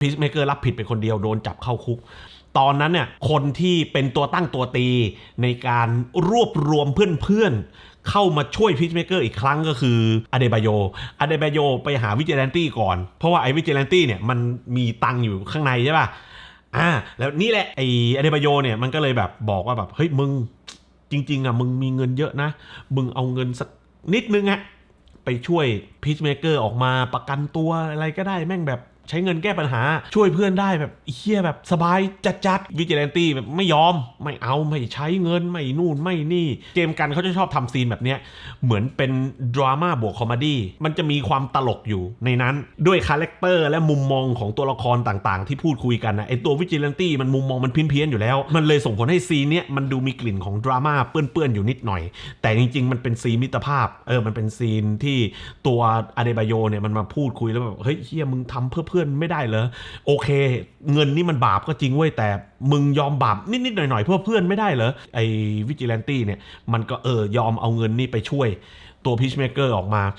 พีชเมเกอร์รับผิดไปคนเดียวโดนจับเข้าคุก ตอนนั้นเนี่ยคนที่เป็นตัวตั้งตัวตีในการรวบรวมเพื่อนๆ เข้ามาช่วยพีชเมเกอร์อีกครั้งก็คืออเดบายโยอเดบายโยไปหาวิจิแลนตี้ก่อน เพราะว่าไอ้วิจิแลนตี้เนี่ยมันมีตังค์อยู่ข้างในใช่ป่ะอ่าแล้วนี่แหละไอ้อเดบายโยเนี่ยมันก็เลยแบบบอกว่าแบบเฮ้ยมึงจริง ๆอะมึงมีเงินเยอะนะ มึงเอาเงินสักนิดนึงอะไปช่วยพีชเมเกอร์ออกมาประกันตัวอะไรก็ได้แม่งแบบ ใช้เงินแก้ปัญหาช่วยเพื่อนได้แบบเฮียแบบสบายจัดๆวิจิแลนตี้แบบไม่ยอมไม่เอาไม่ใช้เงินไม่นู่นไม่นี่ เจมกันเขาจะชอบทำซีนแบบเนี้ยเหมือนเป็นดราม่าบวกคอมดี้มันจะมีความตลกอยู่ในนั้นด้วยคาแรคเตอร์และมุมมองของตัวละครต่างๆ ที่พูดคุยกันนะไอตัววิจิแลนตี้มันมุมมองมันเพี้ยนๆอยู่แล้ว มันเลยส่งผลให้ซีนเนี้ยมันดูมีกลิ่นของดราม่าเปื้อนๆอยู่นิดหน่อย แต่จริง ๆ มันเป็นซีนมิตรภาพเออมันเป็นซีนที่ตัวอเดบายโยเนี่ยมันมาพูดคุยแล้วแบบเฮ้ยเฮียมึงทำเพื่อพื่อนไม่ได้เหรอโอเค เงินนี่มันบาปก็จริงเว้ยแต่มึงยอมบาปนิดๆหน่อยๆเพื่อเพื่อนไม่ได้เหรอไอวิจิแลนตี้เนี่ยมันก็เออยอมเอาเงินนี่ไปช่วยตัวพีชเมเกอร์ออกมา